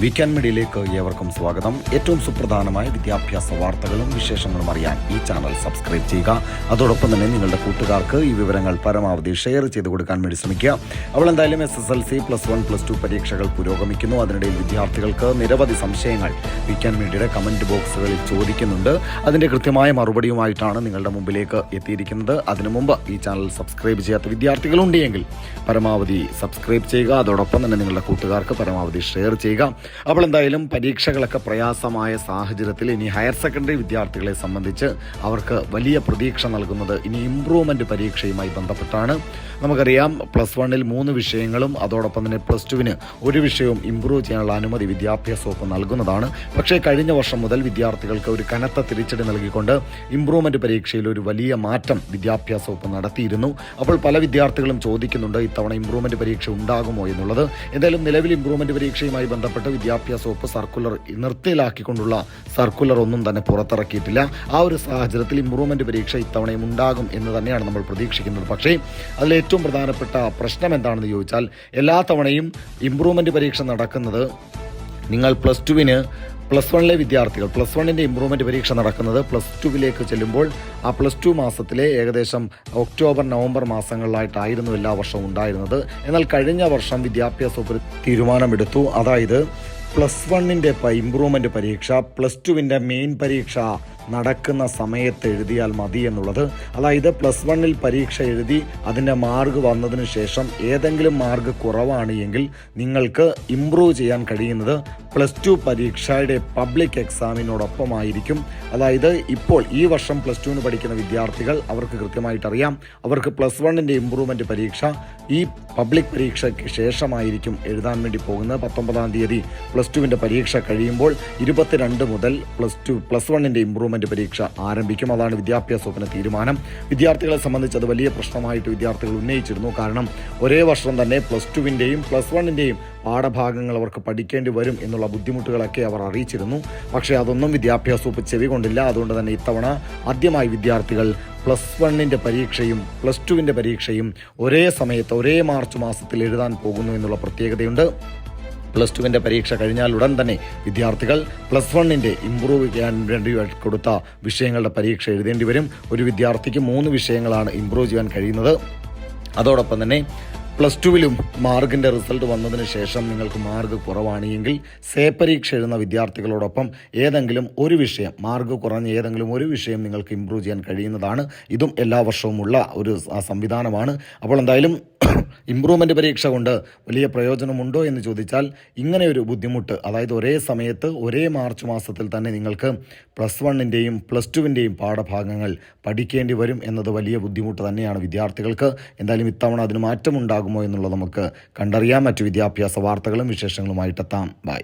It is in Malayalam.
വീക്കെൻഡ് മീഡിയയിലേക്ക് ഏവർക്കും സ്വാഗതം. ഏറ്റവും സുപ്രധാനമായ വിദ്യാഭ്യാസ വാർത്തകളും വിശേഷങ്ങളും അറിയാൻ ഈ ചാനൽ സബ്സ്ക്രൈബ് ചെയ്യുക. അതോടൊപ്പം തന്നെ നിങ്ങളുടെ കൂട്ടുകാർക്ക് ഈ വിവരങ്ങൾ പരമാവധി ഷെയർ ചെയ്ത് കൊടുക്കാൻ വേണ്ടി ശ്രമിക്കുക. അവൾ എന്തായാലും S S L C plus one plus two പരീക്ഷകൾ പുരോഗമിക്കുന്നു. അതിനിടയിൽ വിദ്യാർത്ഥികൾക്ക് നിരവധി സംശയങ്ങൾ വീക്കെൻഡ് മീഡിയയുടെ കമന്റ് ബോക്സുകളിൽ ചോദിക്കുന്നുണ്ട്. അതിന്റെ കൃത്യമായ മറുപടിയുമായിട്ടാണ് നിങ്ങളുടെ മുമ്പിലേക്ക് എത്തിയിരിക്കുന്നത്. അതിനു മുമ്പ് ഈ ചാനൽ സബ്സ്ക്രൈബ് ചെയ്യാത്ത വിദ്യാർത്ഥികളുണ്ടെങ്കിൽ പരമാവധി സബ്സ്ക്രൈബ് ചെയ്യുക. അതോടൊപ്പം തന്നെ നിങ്ങളുടെ കൂട്ടുകാർക്ക് പരമാവധി ഷെയർ ചെയ്യുക. അപ്പോൾ എന്തായാലും പരീക്ഷകളൊക്കെ പ്രയാസമായ സാഹചര്യത്തിൽ ഇനി ഹയർ സെക്കൻഡറി വിദ്യാർത്ഥികളെ സംബന്ധിച്ച് അവർക്ക് വലിയ പ്രതീക്ഷ നൽകുന്നത് ഇനി ഇംപ്രൂവ്മെന്റ് പരീക്ഷയുമായി ബന്ധപ്പെട്ടാണ്. നമുക്കറിയാം പ്ലസ് വണ്ണിൽ മൂന്ന് വിഷയങ്ങളും അതോടൊപ്പം തന്നെ പ്ലസ് ടുവിന് ഒരു വിഷയവും ഇംപ്രൂവ് ചെയ്യാനുള്ള അനുമതി വിദ്യാഭ്യാസ വകുപ്പ് നൽകുന്നതാണ്. പക്ഷേ കഴിഞ്ഞ വർഷം മുതൽ വിദ്യാർത്ഥികൾക്ക് ഒരു കനത്ത തിരിച്ചടി നൽകിക്കൊണ്ട് ഇംപ്രൂവ്മെന്റ് പരീക്ഷയിൽ ഒരു വലിയ മാറ്റം വിദ്യാഭ്യാസ വകുപ്പ് നടത്തിയിരുന്നു. അപ്പോൾ പല വിദ്യാർത്ഥികളും ചോദിക്കുന്നുണ്ട് ഇത്തവണ ഇംപ്രൂവ്മെന്റ് പരീക്ഷ ഉണ്ടാകുമോ എന്നുള്ളത്. എന്തായാലും നിലവിൽ ഇംപ്രൂവ്മെന്റ് പരീക്ഷയുമായി ബന്ധപ്പെട്ട് വിദ്യാഭ്യാസ വകുപ്പ് സർക്കുലർ നിർത്തിലാക്കിക്കൊണ്ടുള്ള സർക്കുലർ ഒന്നും തന്നെ പുറത്തിറക്കിയിട്ടില്ല. ആ ഒരു സാഹചര്യത്തിൽ ഇംപ്രൂവ്മെന്റ് പരീക്ഷ ഇത്തവണയും ഉണ്ടാകും എന്ന് തന്നെയാണ് നമ്മൾ പ്രതീക്ഷിക്കുന്നത്. പക്ഷേ അതിൽ ഏറ്റവും പ്രധാനപ്പെട്ട പ്രശ്നം എന്താണെന്ന് ചോദിച്ചാൽ എല്ലാ തവണയും ഇംപ്രൂവ്മെന്റ് പരീക്ഷ നടക്കുന്നത് നിങ്ങൾ പ്ലസ് ടുവിന് പ്ലസ് വണ്ണിലെ വിദ്യാർത്ഥികൾ പ്ലസ് വണ്ണിന്റെ ഇമ്പ്രൂവ്മെന്റ് പരീക്ഷ നടക്കുന്നത് പ്ലസ് ടുവിലേക്ക് ചെല്ലുമ്പോൾ ആ പ്ലസ് ടു മാസത്തിലെ ഏകദേശം ഒക്ടോബർ നവംബർ മാസങ്ങളിലായിട്ടായിരുന്നു എല്ലാ വർഷവും ഉണ്ടായിരുന്നത്. എന്നാൽ കഴിഞ്ഞ വർഷം വിദ്യാഭ്യാസ വകുപ്പ് തീരുമാനമെടുത്തു. അതായത് പ്ലസ് വണ്ണിന്റെ ഇമ്പ്രൂവ്മെന്റ് പരീക്ഷ പ്ലസ് ടുവിന്റെ മെയിൻ പരീക്ഷ നടക്കുന്ന സമയത്ത് എഴുതിയാൽ മതി എന്നുള്ളത്. അതായത് പ്ലസ് വണ്ണിൽ പരീക്ഷ എഴുതി അതിന്റെ മാർക്ക് വന്നതിന് ശേഷം ഏതെങ്കിലും മാർക്ക് കുറവാണ് എങ്കിൽ നിങ്ങൾക്ക് ഇംപ്രൂവ് ചെയ്യാൻ കഴിയുന്നത് പ്ലസ് ടു പരീക്ഷയുടെ പബ്ലിക് എക്സാമിനോടൊപ്പമായിരിക്കും അതായത് ഇപ്പോൾ ഈ വർഷം പ്ലസ് ടുവിന് പഠിക്കുന്ന വിദ്യാർത്ഥികൾ അവർക്ക് കൃത്യമായിട്ടറിയാം. അവർക്ക് പ്ലസ് വണ്ണിന്റെ ഇമ്പ്രൂവ്മെന്റ് പരീക്ഷ ഈ പബ്ലിക് പരീക്ഷയ്ക്ക് ശേഷമായിരിക്കും എഴുതാൻ വേണ്ടി പോകുന്നത്. പത്തൊമ്പതാം തീയതി പ്ലസ് ടുവിന്റെ പരീക്ഷ കഴിയുമ്പോൾ ഇരുപത്തിരണ്ട് മുതൽ പ്ലസ് ടു പ്ലസ് വണ്ണിന്റെ ഇമ്പ്രൂവ്മെന്റ് പരീക്ഷ ആരംഭിക്കും. അതാണ് വിദ്യാഭ്യാസ വകുപ്പിന് തീരുമാനം. വിദ്യാർത്ഥികളെ സംബന്ധിച്ച് അത് വലിയ പ്രശ്നമായിട്ട് വിദ്യാർത്ഥികൾ ഉന്നയിച്ചിരുന്നു. കാരണം ഒരേ വർഷം തന്നെ പ്ലസ് ടുവിന്റെയും പ്ലസ് വണ്ണിന്റെയും പാഠഭാഗങ്ങൾ അവർക്ക് പഠിക്കേണ്ടി വരും എന്നുള്ള ബുദ്ധിമുട്ടുകളൊക്കെ അവർ അറിയിച്ചിരുന്നു. പക്ഷേ അതൊന്നും വിദ്യാഭ്യാസ വകുപ്പ് ചെവി കൊണ്ടില്ല. അതുകൊണ്ട് തന്നെ ഇത്തവണ ആദ്യമായി വിദ്യാർത്ഥികൾ പ്ലസ് വണ്ണിന്റെ പരീക്ഷയും പ്ലസ് ടുവിന്റെ പരീക്ഷയും ഒരേ സമയത്ത് ഒരേ മാർച്ച് മാസത്തിൽ എഴുതാൻ പോകുന്നു എന്നുള്ള പ്രത്യേകതയുണ്ട്. പ്ലസ് ടുവിന്റെ പരീക്ഷ കഴിഞ്ഞാൽ ഉടൻ തന്നെ വിദ്യാർത്ഥികൾ പ്ലസ് വണ്ണിന്റെ ഇമ്പ്രൂവ് ചെയ്യാൻ വേണ്ടി കൊടുത്ത വിഷയങ്ങളുടെ പരീക്ഷ എഴുതേണ്ടി വരും. ഒരു വിദ്യാർത്ഥിക്ക് മൂന്ന് വിഷയങ്ങളാണ് ഇമ്പ്രൂവ് ചെയ്യാൻ കഴിയുന്നത്. അതോടൊപ്പം തന്നെ പ്ലസ് ടുവിലും മാർക്കിന്റെ റിസൾട്ട് വന്നതിന് ശേഷം നിങ്ങൾക്ക് മാർക്ക് കുറവാണ് എങ്കിൽ സേ പരീക്ഷ എഴുതുന്ന വിദ്യാർത്ഥികളോടൊപ്പം ഏതെങ്കിലും ഒരു വിഷയം മാർക്ക് കുറഞ്ഞ ഏതെങ്കിലും ഒരു വിഷയം നിങ്ങൾക്ക് ഇമ്പ്രൂവ് ചെയ്യാൻ കഴിയുന്നതാണ്. ഇതും എല്ലാ വർഷവും ഉള്ള ഒരു സംവിധാനമാണ്. അപ്പോൾ എന്തായാലും ഇമ്പ്രൂവ്മെന്റ് പരീക്ഷ കൊണ്ട് വലിയ പ്രയോജനമുണ്ടോ എന്ന് ചോദിച്ചാൽ ഇങ്ങനെ ഒരു ബുദ്ധിമുട്ട് അതായത് ഒരേ സമയത്ത് ഒരേ മാർച്ച് മാസത്തിൽ തന്നെ നിങ്ങൾക്ക് പ്ലസ് വണ്ണിന്റെയും പ്ലസ് ടുവിന്റെയും പാഠഭാഗങ്ങൾ പഠിക്കേണ്ടി വരും എന്നത് വലിയ ബുദ്ധിമുട്ട് തന്നെയാണ് വിദ്യാർത്ഥികൾക്ക്. എന്തായാലും ഇത്തവണ അതിന് മാറ്റമുണ്ടാകുമോ എന്നുള്ളത് നമുക്ക് കണ്ടറിയാം. മറ്റു വിദ്യാഭ്യാസ വാർത്തകളും വിശേഷങ്ങളുമായിട്ടെത്താം. ബൈ.